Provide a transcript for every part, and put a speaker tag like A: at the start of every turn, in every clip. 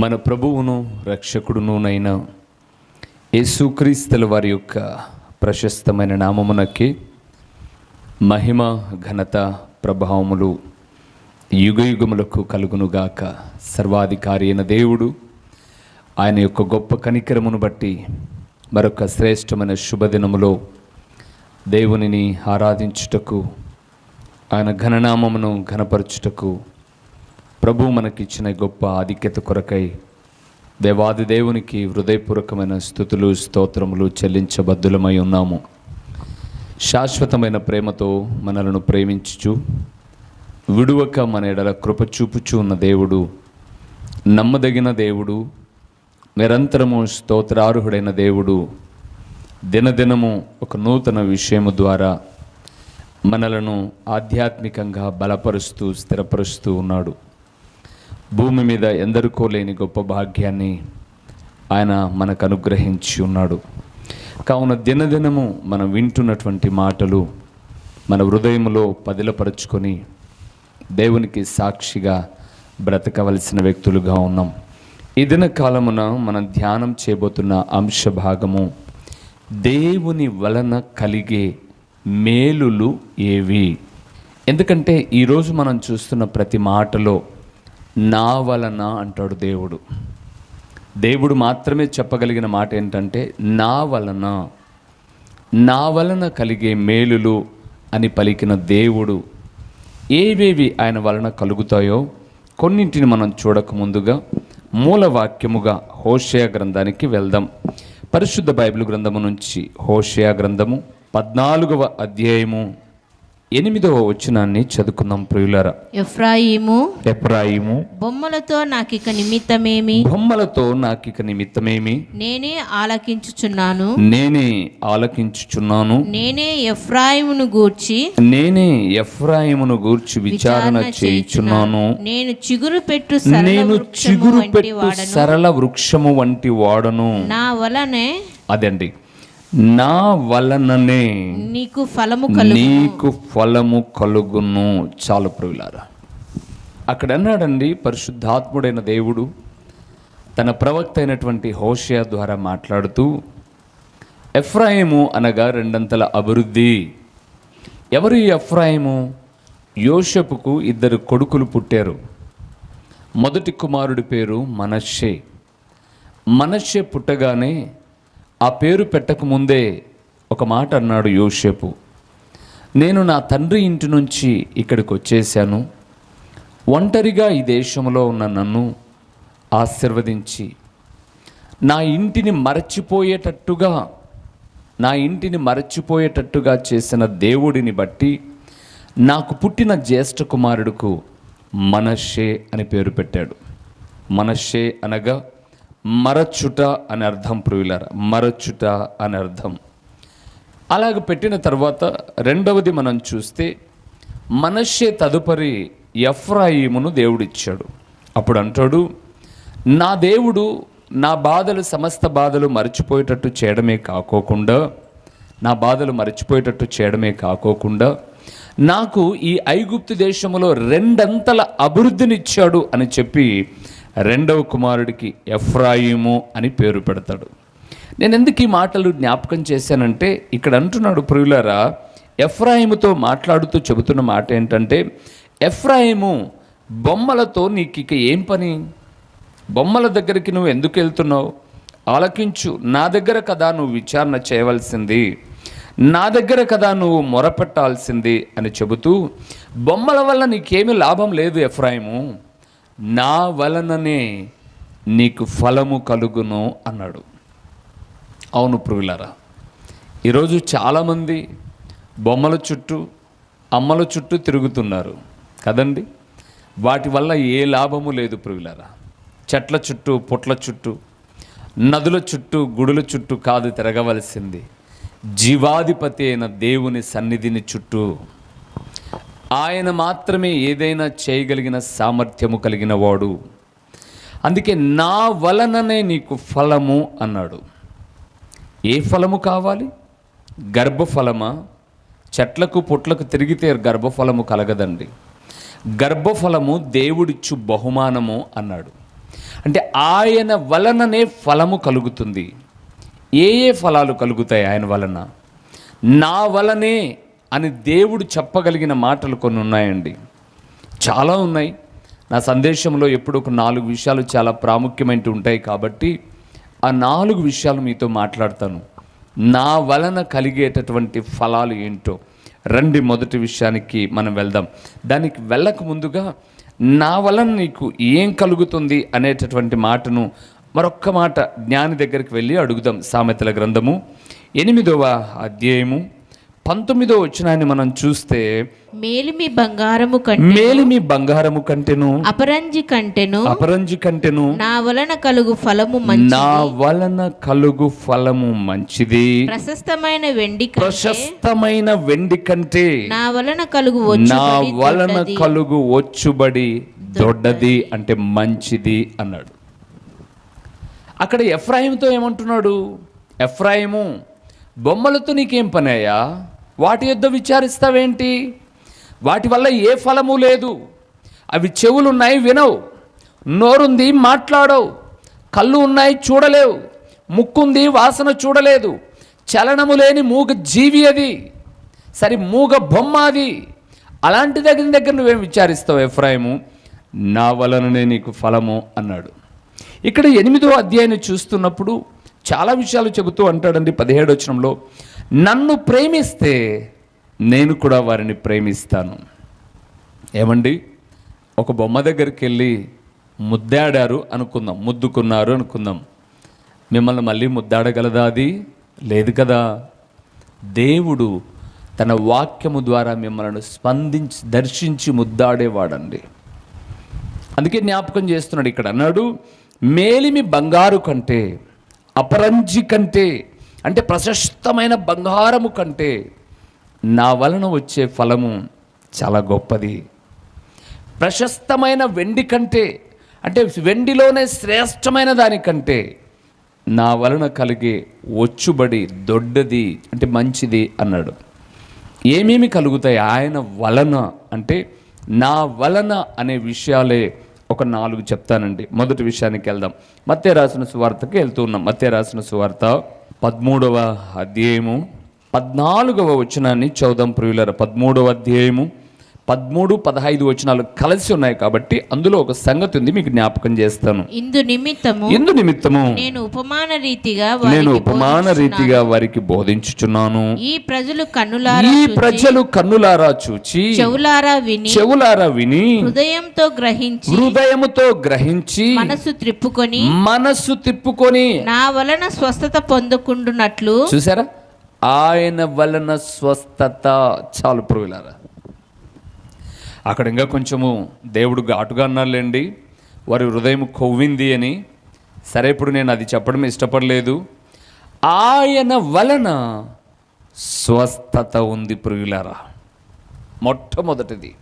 A: మన ప్రభువును రక్షకుడునునైన యేసుక్రీస్తుల వారి యొక్క ప్రశస్తమైన నామమునకి మహిమ ఘనత ప్రభావములు యుగయుగములకు కలుగునుగాక. సర్వాధికారి అయిన దేవుడు ఆయన యొక్క గొప్ప కనికరమును బట్టి మరొక శ్రేష్టమైన శుభదినములో దేవునిని ఆరాధించుటకు ఆయన ఘననామమును ఘనపరచుటకు ప్రభు మనకిచ్చిన గొప్ప ఆధిక్యత కొరకై దేవాది దేవునికి హృదయపూర్వకమైన స్థుతులు స్తోత్రములు చెల్లించబద్దులమై ఉన్నాము. శాశ్వతమైన ప్రేమతో మనలను ప్రేమించుచు విడువక మన ఎడల కృప చూపుచు ఉన్న దేవుడు నమ్మదగిన దేవుడు నిరంతరము స్తోత్రార్హుడైన దేవుడు దినదినము ఒక నూతన విషయము ద్వారా మనలను ఆధ్యాత్మికంగా బలపరుస్తూ స్థిరపరుస్తూ ఉన్నాడు. భూమి మీద ఎందరికో లేని గొప్ప భాగ్యాన్ని ఆయన మనకు అనుగ్రహించి ఉన్నాడు. కావున దినదినము మనం వింటున్నటువంటి మాటలు మన హృదయంలో పదిలపరుచుకొని దేవునికి సాక్షిగా బ్రతకవలసిన వ్యక్తులుగా ఉన్నాం. ఈ దిన కాలమున మనం ధ్యానం చేయబోతున్న అంశ భాగము దేవుని వలన కలిగే మేలులు ఏవి? ఎందుకంటే ఈరోజు మనం చూస్తున్న ప్రతి మాటలో నా వలన అంటాడు దేవుడు. దేవుడు మాత్రమే చెప్పగలిగిన మాట ఏంటంటే నా వలన నా వలన కలిగే మేలులు అని పలికిన దేవుడు ఏవేవి ఆయన వలన కలుగుతాయో కొన్నింటిని మనం చూడక ముందుగా మూల వాక్యముగా హోషయ గ్రంథానికి వెళ్దాం. పరిశుద్ధ బైబిల్ గ్రంథము నుంచి హోషయ గ్రంథము పద్నాలుగవ అధ్యాయము ఎనిమిదవ వచనాన్ని చదువుకుందాం ప్రియులరా.
B: ఎఫ్రాయిము
A: ఎప్రాయిము
B: బొమ్మలతో నాకిక నిమిత్తమేమి?
A: బొమ్మలతో నాకిక నిమిత్తమేమి?
B: నేనే ఆలకించుచున్నాను.
A: నేనే ఆలకించుచున్నాను.
B: నేనే ఎఫ్రాయిమును గూర్చి
A: నేనే ఎఫ్రాయిమును గూర్చి విచారణ చేయుచున్నాను.
B: నేను చిగురు పెట్టు
A: నేను చిగురు
B: వంటి
A: పెట్టు సరళ వృక్షము వంటి వాడను.
B: నా వలనే
A: అదండి. నా వలననే
B: నీకు ఫలము
A: నీకు ఫలము కలుగును. చాలు ప్రియులారా. అక్కడ అన్నాడండి పరిశుద్ధాత్ముడైన దేవుడు తన ప్రవక్త అయినటువంటి హోషియా ద్వారా మాట్లాడుతూ ఎఫ్రాయిము అనగా రెండంతల అభివృద్ధి. ఎవరు ఈ ఎఫ్రాయిము? యోషపుకు ఇద్దరు కొడుకులు పుట్టారు. మొదటి కుమారుడి పేరు మనషే మనషే పుట్టగానే ఆ పేరు పెట్టకముందే ఒక మాట అన్నాడు యోషేపు నేను నా తండ్రి ఇంటి నుంచి ఇక్కడికి వచ్చేసాను ఒంటరిగా ఈ దేశంలో ఉన్న నన్ను ఆశీర్వదించి నా ఇంటిని మరచిపోయేటట్టుగా నా ఇంటిని మరచిపోయేటట్టుగా చేసిన దేవుడిని బట్టి నాకు పుట్టిన జ్యేష్ఠ కుమారుడుకు మనషే అని పేరు పెట్టాడు. మనషే అనగా మరచుట అని అర్థం ప్రియులార మరచుట అని అర్థం. అలాగ పెట్టిన తర్వాత రెండవది మనం చూస్తే మనషే తదుపరి ఎఫ్రాయిమును దేవుడిచ్చాడు. అప్పుడు అంటాడు నా దేవుడు నా బాధలు సమస్త బాధలు మర్చిపోయేటట్టు చేయడమే కాకోకుండా నా బాధలు మర్చిపోయేటట్టు చేయడమే కాకోకుండా నాకు ఈ ఐగుప్తు దేశంలో రెండంతల అభివృద్ధినిచ్చాడు అని చెప్పి రెండవ కుమారుడికి ఎఫ్రాయిము అని పేరు పెడతాడు. నేను ఎందుకు ఈ మాటలు జ్ఞాపకం చేశానంటే ఇక్కడ అంటున్నాడు ప్రియులారా ఎఫ్రాయిముతో మాట్లాడుతూ చెబుతున్న మాట ఏంటంటే ఎఫ్రాయిము బొమ్మలతో నీకు ఇక ఏం పని? బొమ్మల దగ్గరికి నువ్వు ఎందుకు వెళ్తున్నావు? ఆలకించు నా దగ్గర కదా నువ్వు విచారణ చేయవలసింది నా దగ్గర కదా నువ్వు మొరపెట్టాల్సింది అని చెబుతూ బొమ్మల వల్ల నీకేమీ లాభం లేదు ఎఫ్రాయిము. నా వలననే నీకు ఫలము కలుగును అన్నాడు. అవును ప్రియులారా ఈరోజు చాలామంది బొమ్మల చుట్టూ అమ్మల చుట్టూ తిరుగుతున్నారు కదండి? వాటి వల్ల ఏ లాభము లేదు ప్రియులారా. చెట్ల చుట్టూ పుట్ల చుట్టూ నదుల చుట్టూ గుడుల చుట్టూ కాదు తిరగవలసింది జీవాధిపతి అయిన దేవుని సన్నిధిని చుట్టూ ఆయన మాత్రమే ఏదైనా చేయగలిగిన సామర్థ్యము కలిగిన వాడు అందుకే నా వలననే నీకు ఫలము అన్నాడు. ఏ ఫలము కావాలి? గర్భఫలమా? చెట్లకు పుట్లకు తిరిగితే గర్భఫలము కలగదండి. గర్భఫలము దేవుడిచ్చు బహుమానము అన్నాడు. అంటే ఆయన వలననే ఫలము కలుగుతుంది. ఏ ఏ ఫలాలు కలుగుతాయి ఆయన వలన? నా వలనే అని దేవుడు చెప్పగలిగిన మాటలు కొన్ని ఉన్నాయండి. చాలా ఉన్నాయి. నా సందేశంలో ఎప్పుడు ఒక నాలుగు విషయాలు చాలా ప్రాముఖ్యమైనవి ఉంటాయి కాబట్టి ఆ నాలుగు విషయాలు మీతో మాట్లాడతాను. నా వలన కలిగేటటువంటి ఫలాలు ఏంటో. రండి మొదటి విషయానికి మనం వెళ్దాం. దానికి వెళ్ళక ముందుగా నా వలన నీకు ఏం కలుగుతుంది అనేటటువంటి మాటను మరొక్క మాట జ్ఞాని దగ్గరికి వెళ్ళి అడుగుదాం సామెతల గ్రంథము. ఎనిమిదవ అధ్యాయము. పంతొమ్మిదో వచ్చినాన్ని మనం చూస్తే
B: మేలిమి బంగారము కంటే
A: మేలిమి బంగారము కంటెను
B: అపరంజి కంటెను
A: అపరంజి కంటెను
B: నా వలన కలుగు ఫలము మంచి
A: నా వలన కలుగు ఫలము మంచిది.
B: ప్రశస్తమైన వెండి
A: ప్రశస్తమైన వెండి కంటే
B: నా వలన కలుగు
A: నా వలన. కలుగు వచ్చుబడి దొడ్డది. అంటే మంచిది అన్నాడు. అక్కడ ఎఫ్రాయిముతో ఏమంటున్నాడు? ఎఫ్రాయిము బొమ్మలతో నీకేం పనాయా వాటి యుద్ధ విచారిస్తావేంటి? వాటి వల్ల ఏ ఫలము లేదు. అవి చెవులు ఉన్నాయి వినవు నోరుంది మాట్లాడవు కళ్ళు ఉన్నాయి చూడలేవు ముక్కుంది వాసన చూడలేదు చలనము లేని మూగ జీవి అది. సరే మూగ బొమ్మ అది. అలాంటి దగ్గర దగ్గర నువ్వేం విచారిస్తావు ఎఫ్రాయిము? నా వలననే నీకు ఫలము అన్నాడు. ఇక్కడ ఎనిమిదో అధ్యాయాన్ని చూస్తున్నప్పుడు చాలా విషయాలు చెబుతూ అంటాడండి పదిహేడు వచనంలో. నన్ను ప్రేమిస్తే నేను కూడా వారిని ప్రేమిస్తాను. ఏమండి? ఒక బొమ్మ దగ్గరికి వెళ్ళి ముద్దాడారు అనుకుందాం ముద్దుకున్నారు అనుకుందాం. మిమ్మల్ని మళ్ళీ ముద్దాడగలదా అది? లేదు కదా. దేవుడు తన వాక్యము ద్వారా మిమ్మల్ని స్పందించి దర్శించి ముద్దాడేవాడండి. అందుకే జ్ఞాపకం చేస్తున్నాడు ఇక్కడ. అన్నాడు మేలిమి బంగారు కంటే అపరంజి కంటే అంటే ప్రశస్తమైన బంగారము కంటే నా వలన వచ్చే ఫలము చాలా గొప్పది. ప్రశస్తమైన వెండి కంటే అంటే వెండిలోనే శ్రేష్టమైన దానికంటే నా వలన కలిగే వచ్చుబడి దొడ్డది అంటే మంచిది అన్నాడు. ఏమేమి కలుగుతాయి? ఆయన వలన అంటే నా వలన అనే విషయాలే ఒక నాలుగు చెప్తానండి. మొదటి విషయానికి వెళ్దాం. మత్తే రాసిన సువార్తకి వెళ్తూ ఉన్నాం. మత్తే రాసిన సువార్త పదమూడవ అధ్యాయము. పద్నాలుగవ వచనాన్ని చౌదం ప్రియులర. పదమూడవ అధ్యాయము. పదమూడు పదహైదు వచనాలు కలిసి ఉన్నాయి కాబట్టి అందులో ఒక సంగతి ఉంది మీకు జ్ఞాపకం చేస్తాను.
B: ఇందు నిమిత్తము
A: ఎందు నిమిత్తము
B: నేను ఉపమాన రీతిగా
A: నేను ఉపమాన. రీతిగా వారికి బోధించుచున్నాను.
B: ఈ ప్రజలు కన్నులారా
A: ఈ
B: చూచి,
A: ప్రజలు కన్నులారా చూచి
B: చెవులారా విని
A: చెవులారా విని
B: హృదయంతో గ్రహించి
A: హృదయముతో గ్రహించి
B: మనసు త్రిప్పుకొని
A: మనస్సు తిప్పుకొని
B: నా వలన స్వస్థత పొందుకుండునట్లు
A: చూసారా? ఆయన వలన స్వస్థత చాలు పురుగులారా. అక్కడ ఇంకా కొంచెము దేవుడు ఘాటుగా అన్నారులేండి. వారి హృదయం కొవ్వింది అని. సరే ఇప్పుడు నేను అది చెప్పడం ఇష్టపడలేదు. ఆయన వలన స్వస్థత ఉంది పురుగులారా మొట్టమొదటిది.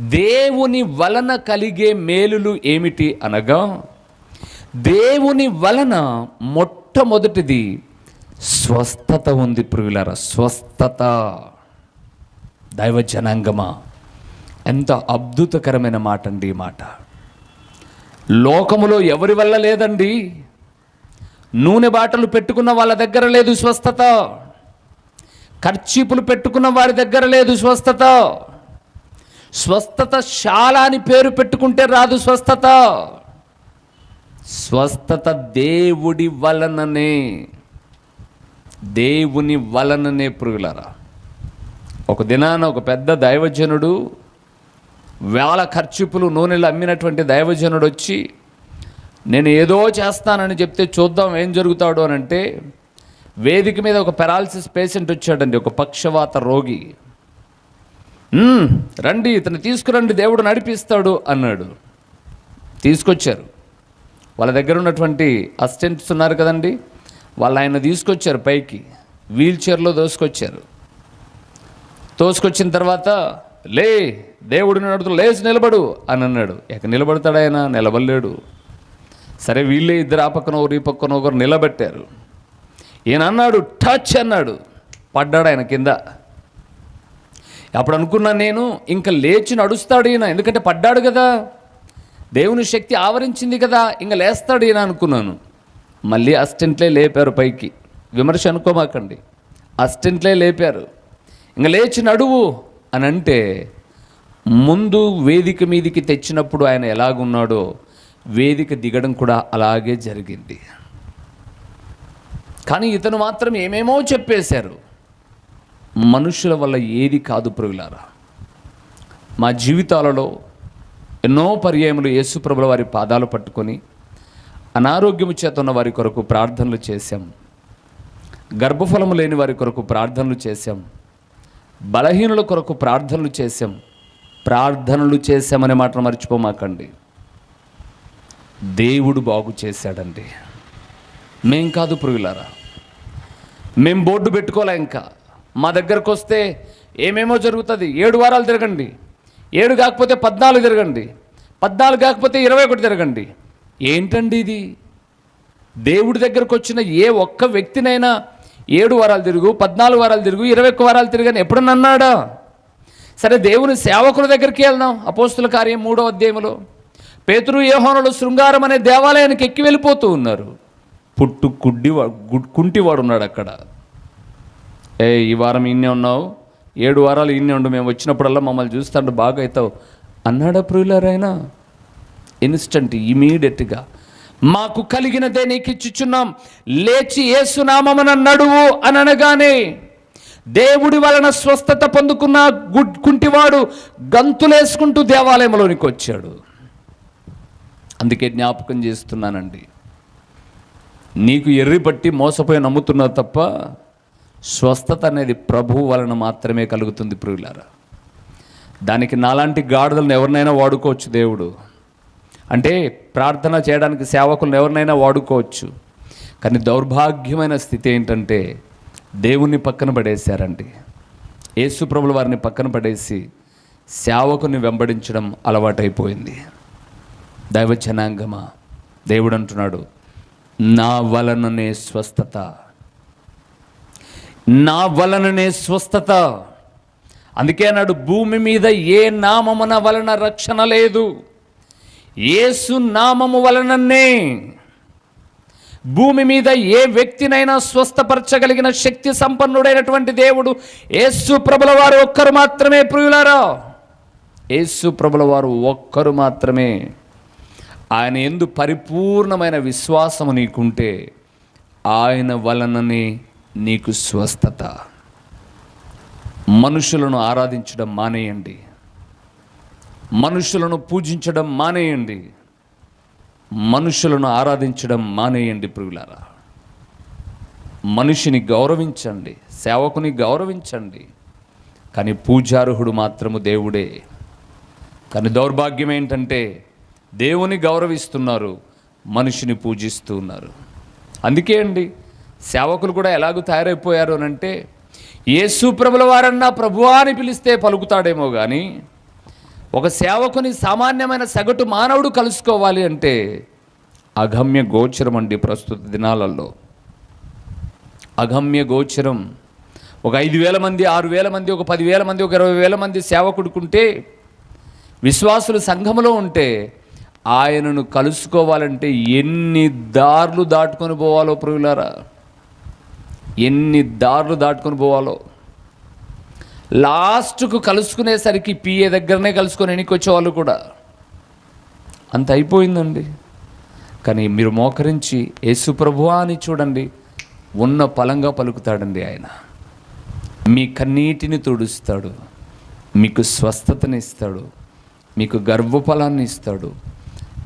A: దేవుని వలన కలిగే మేలులు ఏమిటి అనగా దేవుని వలన మొట్టమొదటిది స్వస్థత ఉంది పురుగులారా స్వస్థత. దైవ జనాంగమా ఎంత అద్భుతకరమైన మాట అండి ఈ మాట. లోకములో ఎవరి వల్ల లేదండి? నూనె బాటలు పెట్టుకున్న వాళ్ళ దగ్గర లేదు స్వస్థత. ఖర్చీపులు పెట్టుకున్న వారి దగ్గర లేదు స్వస్థత. స్వస్థత శాల అని పేరు పెట్టుకుంటే రాదు స్వస్థత. స్వస్థత దేవుడి వలననే. దేవుని వలననే పురుగులరా. ఒక దినాన ఒక పెద్ద దైవజనుడు వేల ఖర్చుపులు నూనెలు అమ్మినటువంటి దైవజనుడు వచ్చి నేను ఏదో చేస్తానని చెప్తే చూద్దాం ఏం జరుగుతాడు అని అంటే వేదిక మీద ఒక పెరాలసిస్ పేషెంట్ వచ్చాడండి ఒక పక్షవాత రోగి. రండి ఇతను తీసుకురండి దేవుడు నడిపిస్తాడు అన్నాడు. తీసుకొచ్చారు. వాళ్ళ దగ్గర ఉన్నటువంటి అసిస్టెంట్స్ ఉన్నారు కదండి వాళ్ళు ఆయన తీసుకొచ్చారు పైకి వీల్ చైర్లో దోసుకొచ్చారు. తోసుకొచ్చిన తర్వాత లే దేవుడిని నడుతూ లేచి నిలబడు అని అన్నాడు. ఇక నిలబడతాడు ఆయన? నిలబడలేడు. సరే వీళ్ళే ఇద్దరు ఆ పక్కన ఒకరు ఈ పక్కన ఒకరు నిలబెట్టారు. ఈయన అన్నాడు టచ్ అన్నాడు. పడ్డాడు ఆయన కింద. అప్పుడు అనుకున్నాను నేను ఇంకా లేచి నడుస్తాడు ఈయన ఎందుకంటే పడ్డాడు కదా. దేవుని శక్తి ఆవరించింది కదా ఇంకా లేస్తాడు ఈయన అనుకున్నాను. మళ్ళీ అసిస్టెంట్లే లేపారు పైకి. విమర్శ అనుకోమాకండి. అసిస్టెంట్లే లేపారు. ఇంకా లేచి నడువు అని అంటే ముందు వేదిక మీదికి తెచ్చినప్పుడు ఆయన ఎలాగున్నాడో వేదిక దిగడం కూడా అలాగే జరిగింది. కానీ ఇతను మాత్రం ఏమేమో చెప్పేశారు. మనుషుల వల్ల ఏది కాదు ప్రియులారా. మా జీవితాలలో ఎన్నో పర్యాయములు యేసుప్రభుల వారి పాదాలు పట్టుకొని అనారోగ్యము చేత ఉన్న వారి కొరకు ప్రార్థనలు చేశాం. గర్భఫలము లేని వారి కొరకు ప్రార్థనలు చేశాం. బలహీనుల కొరకు ప్రార్థనలు చేశాం. ప్రార్థనలు చేశామనే మాట మర్చిపోమాకండి. దేవుడు బాగు చేశాడండి. మేం కాదు పురుగులారా. మేం బోర్డు పెట్టుకోలే ఇంకా. మా దగ్గరకు వస్తే ఏమేమో జరుగుతుంది. ఏడు వారాలు తిరగండి. ఏడు కాకపోతే పద్నాలుగు తిరగండి. పద్నాలుగు కాకపోతే ఇరవై ఒకటి తిరగండి. ఏంటండి ఇది? దేవుడి దగ్గరకు వచ్చిన ఏ ఒక్క వ్యక్తినైనా ఏడు వారాలు తిరుగు పద్నాలుగు వారాలు తిరుగు ఇరవై ఒక్క వారాలు తిరగని ఎప్పుడన్నా అన్నాడా? సరే దేవుని సేవకుల దగ్గరికి వెళ్దాం. అపోస్తుల కార్యం మూడో అధ్యాయంలో పేతురు యోహానులు శృంగారం అనే దేవాలయానికి ఎక్కి వెళ్ళిపోతూ ఉన్నారు. పుట్టు కుడ్డి గుడ్- కుంటివాడు ఉన్నాడు అక్కడ. ఏ ఈ వారం ఇన్నే ఉన్నావు? ఏడు వారాలు ఇన్నే ఉండు మేము వచ్చినప్పుడల్లా మమ్మల్ని చూస్తాండు బాగా అవుతావు. అన్నాడా ప్రియులారైనా ఇన్స్టంట్ ఇమీడియట్గా. మాకు కలిగినదే నీకు ఇచ్చుచున్నాం లేచి ఏసునామమున నడువు అని అనగానే దేవుడి వలన స్వస్థత పొందుకున్న గుడ్ కుంటివాడు గంతులేసుకుంటూ దేవాలయంలోనికి వచ్చాడు. అందుకే జ్ఞాపకం చేస్తున్నానండి. నీకు ఎర్రి పట్టి మోసపోయి నమ్ముతున్నావు తప్ప స్వస్థత అనేది ప్రభువు వలన మాత్రమే కలుగుతుంది ప్రియులారా. దానికి నాలాంటి గాడిదలను ఎవరినైనా వాడుకోవచ్చు దేవుడు. అంటే ప్రార్థన చేయడానికి సేవకులను ఎవరినైనా వాడుకోవచ్చు. కానీ దౌర్భాగ్యమైన స్థితి ఏంటంటే దేవుణ్ణి పక్కన పడేశారండి. యేసుప్రభులు వారిని పక్కన పడేసి సేవకుని వెంబడించడం అలవాటైపోయింది. దైవ జనాంగమా దేవుడు అంటున్నాడు నా వలననే స్వస్థత. నా వలననే స్వస్థత. అందుకే అన్నాడు భూమి మీద ఏ నామమున వలన రక్షణ లేదు. యేసు నామము వలననే భూమి మీద ఏ వ్యక్తినైనా స్వస్థపరచగలిగిన శక్తి సంపన్నుడైనటువంటి దేవుడు యేసు ప్రభుల వారు ఒక్కరు మాత్రమే ప్రియులారా. యేసు ప్రభుల వారు ఒక్కరు మాత్రమే. ఆయన ఎందు పరిపూర్ణమైన విశ్వాసము నీకుంటే ఆయన వలననే నీకు స్వస్థత. మనుషులను ఆరాధించడం మానేయండి. మనుషులను పూజించడం మానేయండి. మనుషులను ఆరాధించడం మానేయండి ప్రియులారా. మనిషిని గౌరవించండి సేవకుని గౌరవించండి. కానీ పూజార్హుడు మాత్రము దేవుడే. కానీ దౌర్భాగ్యం ఏంటంటే దేవుని గౌరవిస్తున్నారు మనిషిని పూజిస్తూ ఉన్నారు. అందుకే అండి సేవకులు కూడా ఎలాగూ తయారైపోయారు అని అంటే యేసు ప్రభుల వారన్నా ప్రభువా అని పిలిస్తే పలుకుతాడేమో కానీ ఒక సేవకుని సామాన్యమైన సగటు మానవుడు కలుసుకోవాలి అంటే అగమ్య గోచరం అండి ప్రస్తుత దినాలలో. అగమ్య గోచరం. ఒక ఐదు వేల మంది ఆరు వేల మంది ఒక పదివేల మంది ఒక ఇరవై వేల మంది సేవకుడుకుంటే విశ్వాసులు సంఘములో ఉంటే ఆయనను కలుసుకోవాలంటే ఎన్ని దారులు దాటుకొని పోవాలో ప్రియులారా? ఎన్ని దారులు దాటుకొని పోవాలో? లాస్ట్కు కలుసుకునేసరికి పిఏ దగ్గరనే కలుసుకొని వెనక్కి వచ్చేవాళ్ళు కూడా. అంత అయిపోయిందండి. కానీ మీరు మోకరించి యేసు ప్రభువా అని చూడండి. ఉన్న పలంగా పలుకుతాడండి ఆయన. మీ కన్నీటిని తుడుస్తాడు. మీకు స్వస్థతని ఇస్తాడు. మీకు గర్వఫలాన్ని ఇస్తాడు.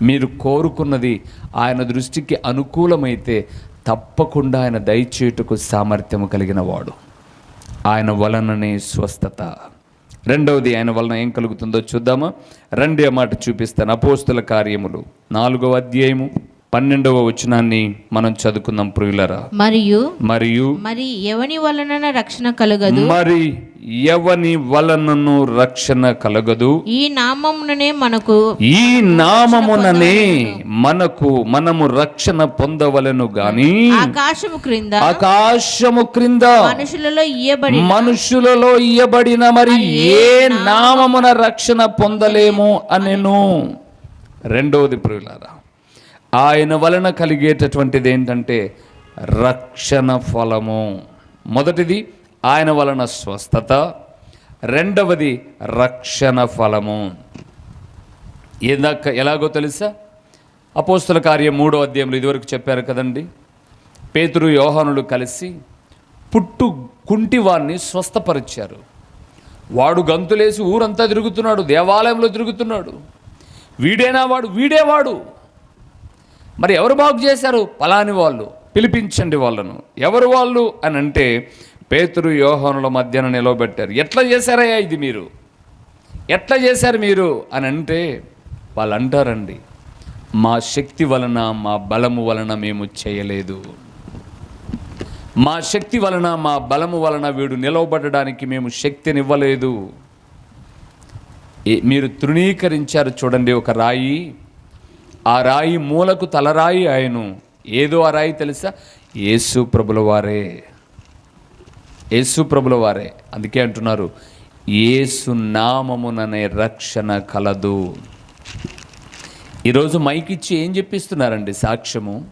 A: మీరు కోరుకున్నది ఆయన దృష్టికి అనుకూలమైతే తప్పకుండా ఆయన దయచేటుకు సామర్థ్యము కలిగిన వాడు. ఆయన వలననే స్వస్థత. రెండవది ఆయన వలన ఏం కలుగుతుందో చూద్దామా? రెండే మాట చూపిస్తాను అపోస్తుల కార్యములు. నాలుగవ అధ్యాయము పన్నెండవ వచనాన్ని మనం చదువుకుందాం ప్రియులరా.
B: మరియు
A: మరియు
B: మరి ఎవని వలన రక్షణ కలగదు?
A: మరి ఎవని వలనను రక్షణ కలగదు?
B: ఈ నామముననే మనకు
A: ఈ నామముననే మనకు మనము రక్షణ పొందవలను గాని
B: ఆకాశము క్రింద
A: ఆకాశము క్రింద
B: మనుషులలో ఇయ్యబడి
A: మనుషులలో ఇయ్యబడిన మరి ఏ నామమున రక్షణ పొందలేము అనెను. రెండవది ప్రియులారా ఆయన వలన కలిగేటటువంటిది ఏంటంటే రక్షణ ఫలము. మొదటిది ఆయన వలన స్వస్థత. రెండవది రక్షణ ఫలము. ఏందాక ఎలాగో తెలుసా? అపోస్తుల కార్యం మూడో అధ్యాయంలో ఇదివరకు చెప్పారు కదండి. పేతురు యోహానులు కలిసి పుట్టు కుంటివాణ్ణి స్వస్థపరిచారు. వాడు గంతులేసి ఊరంతా తిరుగుతున్నాడు దేవాలయంలో తిరుగుతున్నాడు. వీడేనా వాడు? వీడేవాడు మరి ఎవరు బాగు చేశారు? పలాని వాళ్ళు. పిలిపించండి వాళ్ళను. ఎవరు వాళ్ళు అని అంటే పేతురు యోహనుల మధ్యన నిలవబెట్టారు. ఎట్లా చేశారయ్యా ఇది మీరు? ఎట్లా చేశారు మీరు? అని అంటే వాళ్ళు అంటారండి మా శక్తి వలన మా బలము వలన మేము చేయలేదు. మా శక్తి వలన మా బలము వలన వీడు నిలవబడడానికి మేము శక్తినివ్వలేదు. మీరు తృణీకరించారు చూడండి ఒక రాయి. ఆ రాయి మూలకు తలరాయి ఆయను ఏదో ఆ రాయి తెలుసా? యేసు ప్రభుల వారే. యేసు ప్రభుల వారే. అందుకే అంటున్నారు ఏసు నామముననే రక్షణ కలదు. ఈరోజు మైక్ ఇచ్చి ఏం చెప్పిస్తున్నారండి సాక్ష్యము?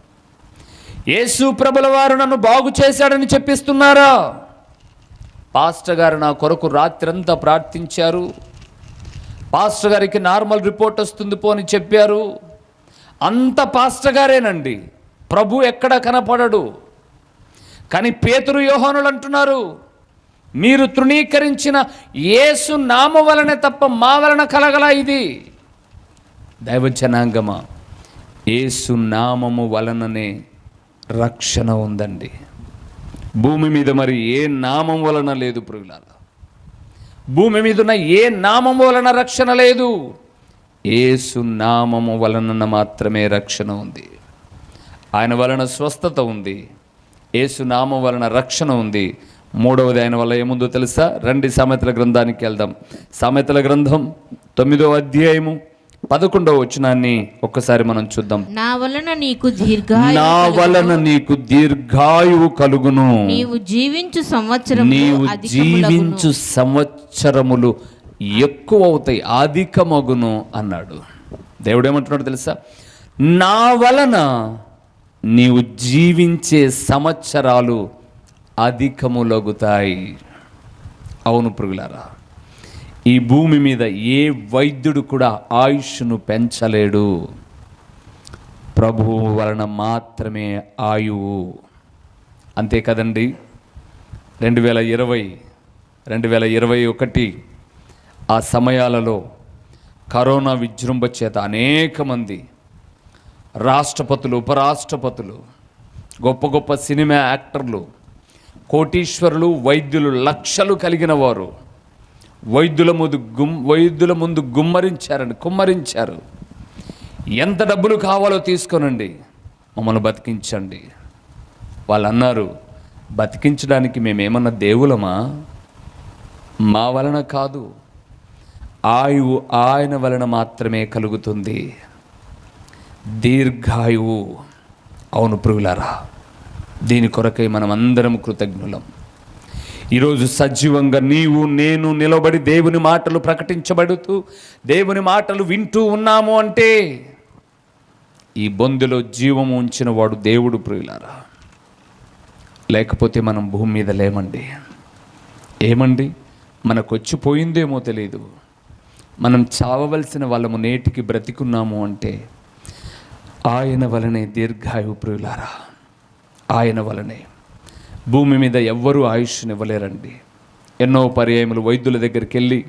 A: యేసు ప్రభుల వారు నన్ను బాగు చేశాడని చెప్పిస్తున్నారా? పాస్టర్ గారు నా కొరకు రాత్రంతా ప్రార్థించారు. పాస్టర్ గారికి నార్మల్ రిపోర్ట్ వస్తుంది పో అని చెప్పారు. అంత పాస్టర్ గారేనండి. ప్రభు ఎక్కడ కనపడడు. కానీ పేతురు యోహానులు అంటున్నారు మీరు తృణీకరించిన యేసు నామ వలనే తప్ప మా వలన కలగల ఇది? దైవ జనాంగమా యేసు నామము వలననే రక్షణ ఉందండి. భూమి మీద మరి ఏ నామం వలన లేదు ప్రియులారా. భూమి మీద ఉన్న ఏ నామము వలన రక్షణ లేదు. ఏసు నామము వలన మాత్రమే రక్షణ ఉంది. ఆయన వలన స్వస్థత ఉంది. ఏసు నామం వలన రక్షణ ఉంది. మూడవది ఆయన వల్ల ఏముందో తెలుసా? రండి సామెతల గ్రంథానికి వెళ్దాం. సామెతల గ్రంథం తొమ్మిదో అధ్యాయము పదకొండవ వచనాన్ని ఒక్కసారి మనం చూద్దాం.
B: నా వలన నీకు దీర్ఘాయు
A: నా వలన నీకు దీర్ఘాయువు కలుగును.
B: నీవు జీవించు సంవత్సరం
A: నీవు జీవించు సంవత్సరములు ఎక్కువ అవుతాయి అధికమగును అన్నాడు. దేవుడు ఏమంటున్నాడు తెలుసా? నా వలన నీవు జీవించే సంవత్సరాలు అధికములగుతాయి. అవును పురుగులారా ఈ భూమి మీద ఏ వైద్యుడు కూడా ఆయుష్ను పెంచలేడు. ప్రభువు వలన మాత్రమే ఆయువు. అంతే కదండి రెండు వేల ఇరవై రెండు వేల ఇరవై ఒకటి ఆ సమయాలలో కరోనా విజృంభ చేత అనేక మంది రాష్ట్రపతులు ఉపరాష్ట్రపతులు గొప్ప గొప్ప సినిమా యాక్టర్లు కోటీశ్వరులు వైద్యులు లక్షలు కలిగిన వారు వైద్యుల ముందు గుమ్ వైద్యుల ముందు గుమ్మరించారని కుమ్మరించారు. ఎంత డబ్బులు కావాలో తీసుకోనండి మమ్మల్ని బతికించండి. వాళ్ళు అన్నారు బతికించడానికి మేమేమన్నా దేవులమా? మా వలన కాదు ఆయువు ఆయన వలన మాత్రమే కలుగుతుంది. దీర్ఘాయువు. అవును ప్రియులారా దీని కొరకై మనం అందరం కృతజ్ఞులం. ఈరోజు సజీవంగా నీవు నేను నిలబడి దేవుని మాటలు ప్రకటించబడుతూ దేవుని మాటలు వింటూ ఉన్నాము అంటే ఈ బొందులో జీవము ఉంచిన వాడు దేవుడు ప్రియులారా. లేకపోతే మనం భూమి మీద లేమండి. ఏమండి? మనకు వచ్చిపోయిందేమో తెలియదు మనం చావవలసిన వాళ్ళము నేటికి బ్రతికున్నాము అంటే ఆయన వలనే దీర్ఘాయువు ప్రియులారా. ఆయన వలనే. భూమి మీద ఎవ్వరూ ఆయుష్నివ్వలేరండి ఎన్నో పర్యాయములు వైద్యుల దగ్గరికి వెళ్ళి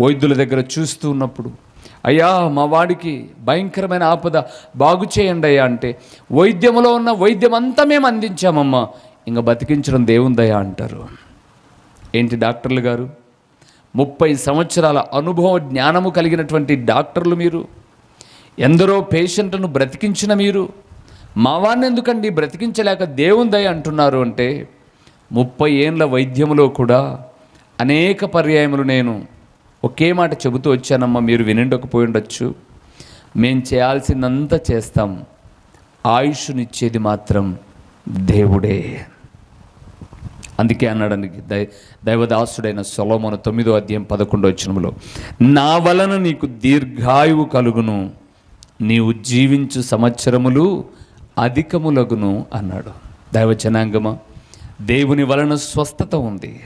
A: వైద్యుల దగ్గర చూస్తూ ఉన్నప్పుడు అయ్యా మా వాడికి భయంకరమైన ఆపద బాగు చేయండి అయ్యా అంటే వైద్యములో ఉన్న వైద్యం అంతా మేము అందించామమ్మా. ఇంకా బతికించడం దేవుందయ్యా అంటారు. ఏంటి డాక్టర్లు గారు? ముప్పై సంవత్సరాల అనుభవ జ్ఞానము కలిగినటువంటి డాక్టర్లు మీరు? ఎందరో పేషెంట్ను బ్రతికించిన మీరు మావాన్ని ఎందుకండి బ్రతికించలేక దేవుందయ్య అంటున్నారు అంటే ముప్పై ఏండ్ల వైద్యములో కూడా అనేక పర్యాయములు నేను ఒకే మాట చెబుతూ వచ్చానమ్మా మీరు వినండకపోయి ఉండొచ్చు. మేం చేయాల్సిందంతా చేస్తాం. ఆయుష్నిచ్చేది మాత్రం దేవుడే. అందుకే అన్నాడానికి దై దైవదాసుడైన సొలోమోను తొమ్మిదో అధ్యాయం పదకొండో వచ్చినములో నా వలన నీకు దీర్ఘాయువు కలుగును. నీవు జీవించు సంవత్సరములు అధికములగును అన్నాడు. దైవచనాంగమ దేవుని వలన స్వస్థత ఉంది.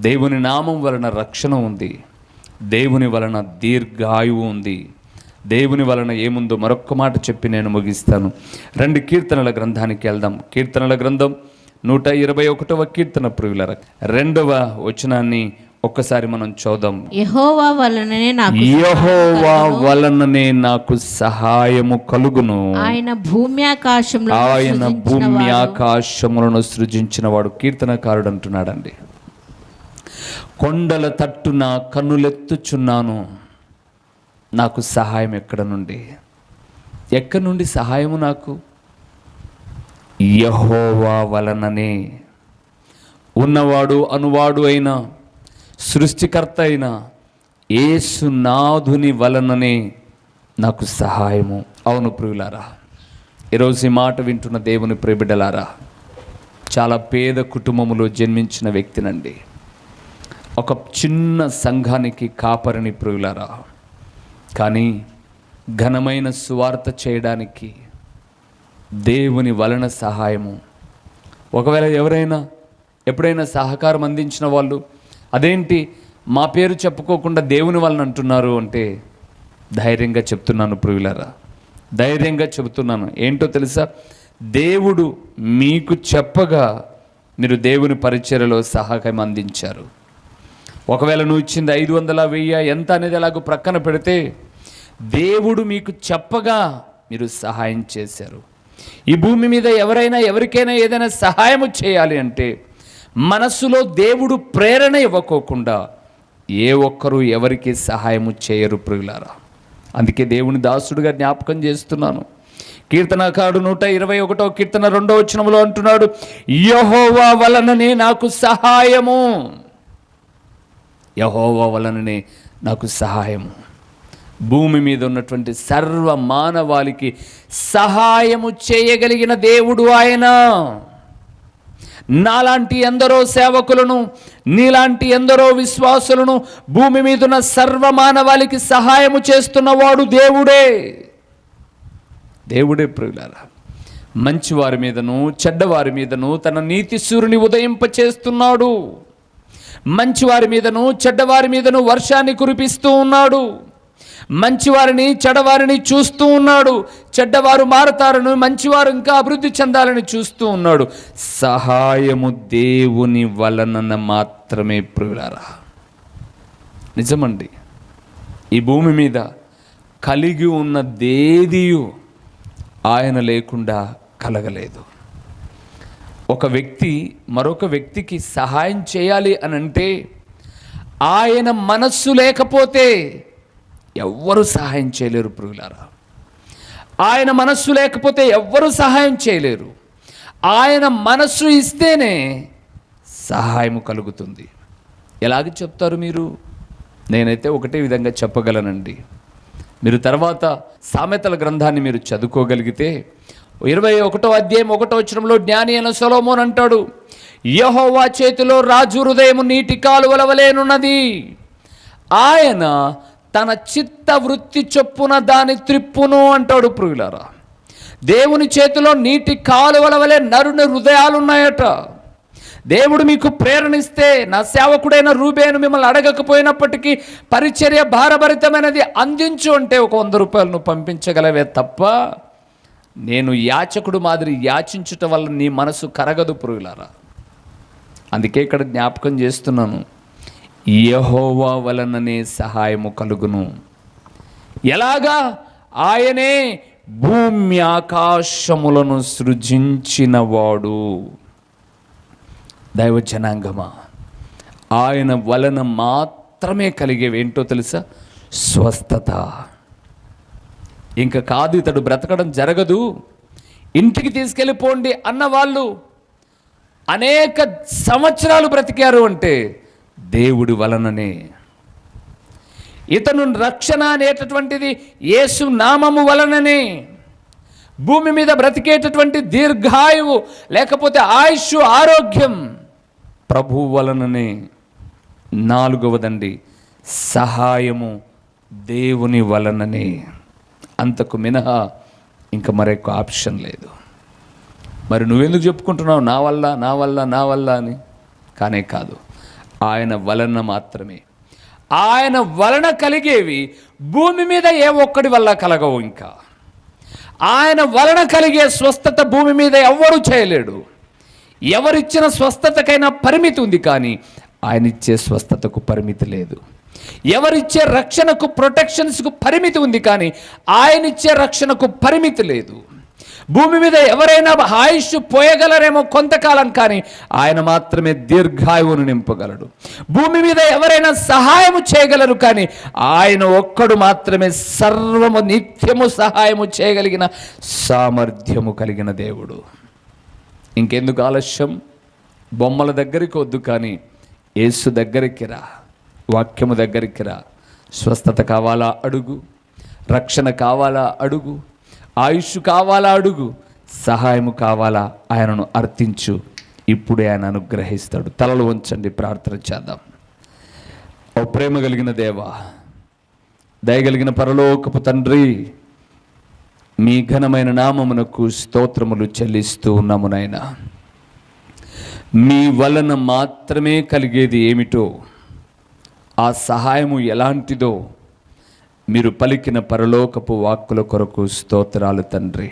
A: దేవుని నామం వలన రక్షణ ఉంది. దేవుని వలన దీర్ఘాయువు ఉంది. దేవుని వలన ఏముందో మరొక్క మాట చెప్పి నేను ముగిస్తాను. రెండు కీర్తనల గ్రంథానికి వెళ్దాం. కీర్తనల గ్రంథం నూట ఇరవై ఒకటవ కీర్తన ప్రియుల రెండవ వచనాన్ని ఒక్కసారి మనం చూద్దాం.
B: యెహోవా వలననే నాకు
A: యహోవా వలననే నాకు సహాయము కలుగును.
B: ఆయన భూమి ఆకాశంలో
A: ఆయన భూమి ఆకాశములను సృజించిన వాడు కీర్తనకారుడు అంటున్నాడండి. కొండల తట్టున కన్నులెత్తుచున్నాను. నాకు సహాయం ఎక్కడ నుండి? ఎక్కడి నుండి సహాయము నాకు? యహోవా వలననే. ఉన్నవాడు అనువాడు అయిన సృష్టికర్త అయిన ఏసునాథుని వలననే నాకు సహాయము. అవును ప్రియులారా ఈరోజు ఈ మాట వింటున్న దేవుని ప్రియబిడ్డలారా చాలా పేద కుటుంబములో జన్మించిన వ్యక్తినండి. ఒక చిన్న సంఘానికి కాపరిని ప్రియులారా కానీ ఘనమైన సువార్త చేయడానికి దేవుని వలన సహాయము. ఒకవేళ ఎవరైనా ఎప్పుడైనా సహకారం అందించిన వాళ్ళు అదేంటి? మా పేరు చెప్పుకోకుండా దేవుని వలన అంటున్నారు అంటే ధైర్యంగా చెప్తున్నాను ప్రియులరా. ధైర్యంగా చెబుతున్నాను. ఏంటో తెలుసా? దేవుడు మీకు చెప్పగా మీరు దేవుని పరిచర్యలో సహాయం అందించారు. ఒకవేళ నువ్వు ఇచ్చింది ఐదు వందల వెయ్యి ఎంత అనేది అలాగూ ప్రక్కన పెడితే దేవుడు మీకు చెప్పగా మీరు సహాయం చేశారు. ఈ భూమి మీద ఎవరైనా ఎవరికైనా ఏదైనా సహాయము చేయాలి అంటే మనస్సులో దేవుడు ప్రేరణ ఇవ్వకోకుండా ఏ ఒక్కరూ ఎవరికి సహాయము చేయరు ప్రియులారా. అందుకే దేవుని దాసుడుగా జ్ఞాపకం చేస్తున్నాను. కీర్తనకారుడు నూట ఇరవై ఒకటో కీర్తన రెండో వచనంలో అంటున్నాడు యహోవా వలననే నాకు సహాయము. యహోవా వలననే నాకు సహాయము. భూమి మీద ఉన్నటువంటి సర్వ మానవాళికి సహాయము చేయగలిగిన దేవుడు ఆయన. నాలాంటి ఎందరో సేవకులను నీలాంటి ఎందరో విశ్వాసులను భూమి మీద ఉన్న సర్వ సహాయము చేస్తున్నవాడు దేవుడే. దేవుడే ప్రియులారా మంచివారి మీదను చెడ్డవారి మీదను తన నీతి సూర్యుని ఉదయింపచేస్తున్నాడు మంచివారి మీదను చెడ్డవారి మీదను వర్షాన్ని కురిపిస్తూ ఉన్నాడు. మంచివారిని చెడవారిని చూస్తూ ఉన్నాడు. చెడ్డవారు మారతారని మంచివారు ఇంకా అభివృద్ధి చెందాలని చూస్తూ ఉన్నాడు. సహాయము దేవుని వలన మాత్రమే ప్రియులారా. నిజమండి. ఈ భూమి మీద కలిగి ఉన్న దేదియు ఆయన లేకుండా కలగలేదు. ఒక వ్యక్తి మరొక వ్యక్తికి సహాయం చేయాలి అని అంటే ఆయన మనస్సు లేకపోతే ఎవ్వరు సహాయం చేయలేరు ప్రియులారా. ఆయన మనస్సు లేకపోతే ఎవ్వరు సహాయం చేయలేరు. ఆయన మనస్సు ఇస్తేనే సహాయం కలుగుతుంది. ఎలాగ చెప్తారు మీరు? నేనైతే ఒకటే విధంగా చెప్పగలనండి. మీరు తర్వాత సామెతల గ్రంథాన్ని మీరు చదువుకోగలిగితే ఇరవై ఒకటో అధ్యాయం ఒకటో వచనంలో జ్ఞాని అయిన సొలోమోన్ అంటాడు యహోవా చేతిలో రాజు హృదయం నీటి కాలువల వలెనున్నది ఆయన తన చిత్త వృత్తి చొప్పున దాని త్రిప్పును అంటాడు ప్రియులారా. దేవుని చేతిలో నీటి కాలువల వలె నరుని హృదయాలు ఉన్నాయట దేవుడు మీకు ప్రేరణిస్తే నా సేవకుడైన రూబేను మిమ్మల్ని అడగకపోయినప్పటికీ పరిచర్య భారభరితమైనది అందించు అంటే ఒక వంద రూపాయలను పంపించగలవే తప్ప నేను యాచకుడు మాదిరి యాచించుట వల్ల నీ మనసు కరగదు పురుగులారా అందుకే ఇక్కడ జ్ఞాపకం చేస్తున్నాను. యహోవా వలననే సహాయము కలుగును. ఎలాగా? ఆయనే భూమి ఆకాశములను సృజించినవాడు. దైవజనాంగమా ఆయన వలన మాత్రమే కలిగేవి ఏంటో తెలుసా? స్వస్థత. ఇంకా కాదు ఇతడు బ్రతకడం జరగదు. ఇంటికి తీసుకెళ్ళిపోండి అన్న వాళ్ళు అనేక సంవత్సరాలు బ్రతికారు అంటే దేవుడి వలననే. ఇతను రక్షణ అనేటటువంటిది యేసు నామము వలననే. భూమి మీద బ్రతికేటటువంటి దీర్ఘాయువు లేకపోతే ఆయుష్ ఆరోగ్యం ప్రభు వలననే. నాలుగవదండి సహాయము దేవుని వలననే. అంతకు మినహా ఇంకా మరొక ఆప్షన్ లేదు. మరి నువ్వెందుకు చెప్పుకుంటున్నావు? నా వల్ల నా వల్ల నా వల్ల అని? కానే కాదు. ఆయన వలన మాత్రమే. ఆయన వలన కలిగేవి భూమి మీద ఏ ఒక్కడి వల్ల కలగవు ఇంకా. ఆయన వలన కలిగే స్వస్థత భూమి మీద ఎవ్వరూ చేయలేడు. ఎవరిచ్చిన స్వస్థతకైనా పరిమితి ఉంది కానీ ఆయన ఇచ్చే స్వస్థతకు పరిమితి లేదు. ఎవరిచ్చే రక్షణకు ప్రొటెక్షన్స్కు పరిమితి ఉంది కానీ ఆయన ఇచ్చే రక్షణకు పరిమితి లేదు. భూమి మీద ఎవరైనా ఆయుష్ పోయగలరేమో కొంతకాలం కానీ ఆయన మాత్రమే దీర్ఘాయువును నింపగలడు. భూమి మీద ఎవరైనా సహాయము చేయగలరు కానీ ఆయన ఒక్కడు మాత్రమే సర్వము నిత్యము సహాయము చేయగలిగిన సామర్థ్యము కలిగిన దేవుడు. ఇంకెందుకు ఆలస్యం? బొమ్మల దగ్గరికి వద్దు కానీ యేసు దగ్గరికి రా. వాక్యము దగ్గరికి రా. స్వస్థత కావాలా అడుగు? రక్షణ కావాలా అడుగు? ఆయుష్ కావాలా అడుగు? సహాయము కావాలా? ఆయనను అర్థించు. ఇప్పుడే ఆయన అనుగ్రహిస్తాడు. తలలు ఉంచండి ప్రార్థన చేద్దాం. ఓ ప్రేమ కలిగిన దేవా దయగలిగిన పరలోకపు తండ్రి మీ ఘనమైన నామమునకు స్తోత్రములు చెల్లిస్తూ ఉన్నామునైనా మీ వలన మాత్రమే కలిగేది ఏమిటో ఆ సహాయము ఎలాంటిదో మీరు పలికిన పరలోకపు వాక్కుల కొరకు స్తోత్రాలు తండ్రి.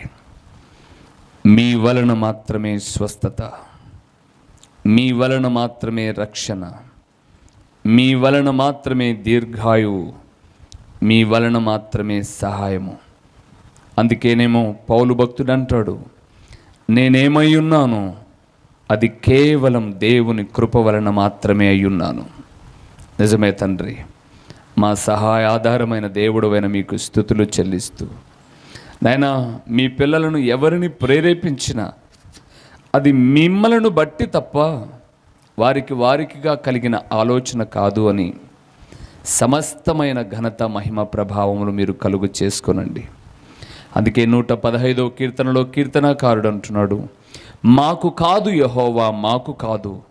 A: మీ వలన మాత్రమే స్వస్థత. మీ వలన మాత్రమే రక్షణ. మీ వలన మాత్రమే దీర్ఘాయువు. మీ వలన మాత్రమే సహాయము. అందుకేనేమో పౌలు భక్తుడు అంటాడు నేనేమై ఉన్నాను? అది కేవలం దేవుని కృప వలన మాత్రమే అయ్యున్నాను నిజమే తండ్రి. మా సహాయ ఆధారమైన దేవుడవైన మీకు స్థుతులు చెల్లిస్తూ. నాయనా మీ పిల్లలను ఎవరిని ప్రేరేపించినా అది మిమ్మలను బట్టి తప్ప వారికి వారికిగా కలిగిన ఆలోచన కాదు అని సమస్తమైన ఘనత మహిమ ప్రభావములు మీరు కలుగు చేసుకోనండి. అందుకే నూట పదహైదో కీర్తనలో కీర్తనాకారుడు అంటున్నాడు మాకు కాదు యహోవా మాకు కాదు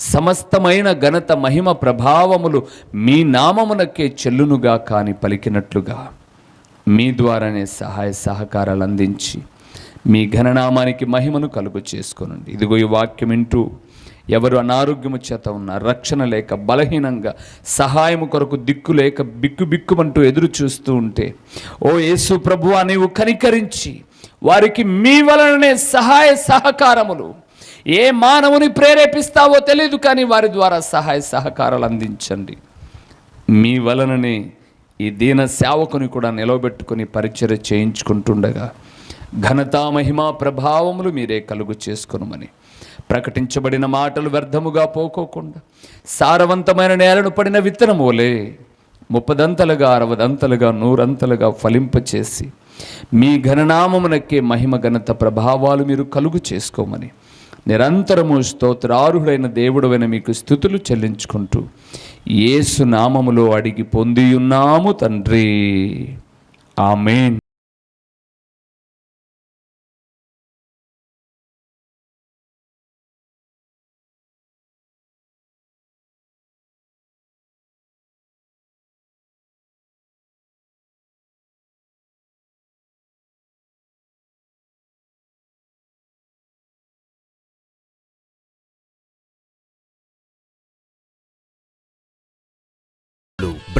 A: సమస్తమైన ఘనత మహిమ ప్రభావములు మీ నామమునకే చెల్లునుగా కాని పలికినట్లుగా మీ ద్వారానే సహాయ సహకారాలు అందించి మీ ఘననామానికి మహిమను కలుగు చేసుకోనండి. ఇదిగో ఈ వాక్యం వింటూ ఎవరు అనారోగ్యము చేత ఉన్న రక్షణ లేక బలహీనంగా సహాయము కొరకు దిక్కు లేక బిక్కు బిక్కుమంటూ ఎదురు చూస్తూ ఉంటే ఓ యేసు ప్రభువా నీవు కనికరించి వారికి మీ వలననే సహాయ సహకారములు ఏ మానవుని ప్రేరేపిస్తావో తెలియదు కానీ వారి ద్వారా సహాయ సహకారాలు అందించండి. మీ వలననే ఈ దీన సేవకుని కూడా నిలవబెట్టుకుని పరిచయ చేయించుకుంటుండగా ఘనతా మహిమా ప్రభావములు మీరే కలుగు చేసుకునమని. ప్రకటించబడిన మాటలు వ్యర్థముగా పోకోకుండా సారవంతమైన నేలను పడిన విత్తనములే ముప్పదంతలుగా అరవదంతలుగా నూరంతలుగా ఫలింపచేసి మీ ఘననామమునకే మహిమ ఘనత ప్రభావాలు మీరు కలుగు చేసుకోమని. నిరంతరము స్తోత్రార్హుడైన దేవుడవైన మీకు స్థుతులు చెల్లించుకుంటూ ఏసు నామములో అడిగి పొందియున్నాము తండ్రి. ఆమెన్.